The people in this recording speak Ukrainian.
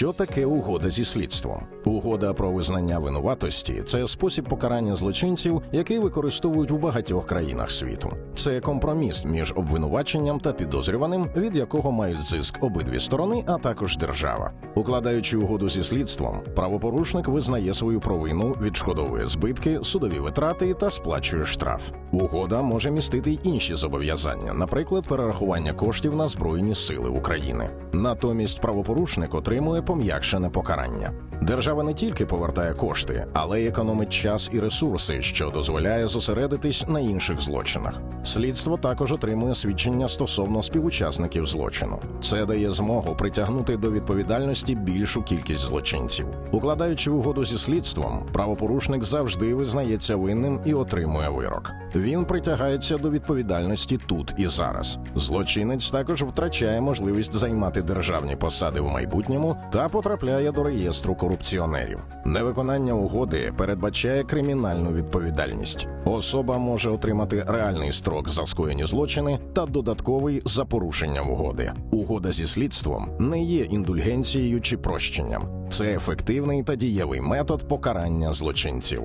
Що таке угода зі слідством? Угода про визнання винуватості це спосіб покарання злочинців, який використовують у багатьох країнах світу. Це компроміс між обвинуваченням та підозрюваним, від якого мають зиск обидві сторони, а також держава. Укладаючи угоду зі слідством, правопорушник визнає свою провину, відшкодовує збитки, судові витрати та сплачує штраф. Угода може містити й інші зобов'язання, наприклад, перерахування коштів на збройні сили України. Натомість правопорушник отримує пом'якшене покарання. Держава не тільки повертає кошти, але й економить час і ресурси, що дозволяє зосередитись на інших злочинах. Слідство також отримує свідчення стосовно співучасників злочину. Це дає змогу притягнути до відповідальності більшу кількість злочинців. Укладаючи угоду зі слідством, правопорушник завжди визнається винним і отримує вирок. Він притягається до відповідальності тут і зараз. Злочинець також втрачає можливість займати державні посади в майбутньому та потрапляє до реєстру корупціонерів. Невиконання угоди передбачає кримінальну відповідальність. Особа може отримати реальний строк за скоєні злочини та додатковий за порушенням угоди. Угода зі слідством не є індульгенцією чи прощенням. Це ефективний та дієвий метод покарання злочинців.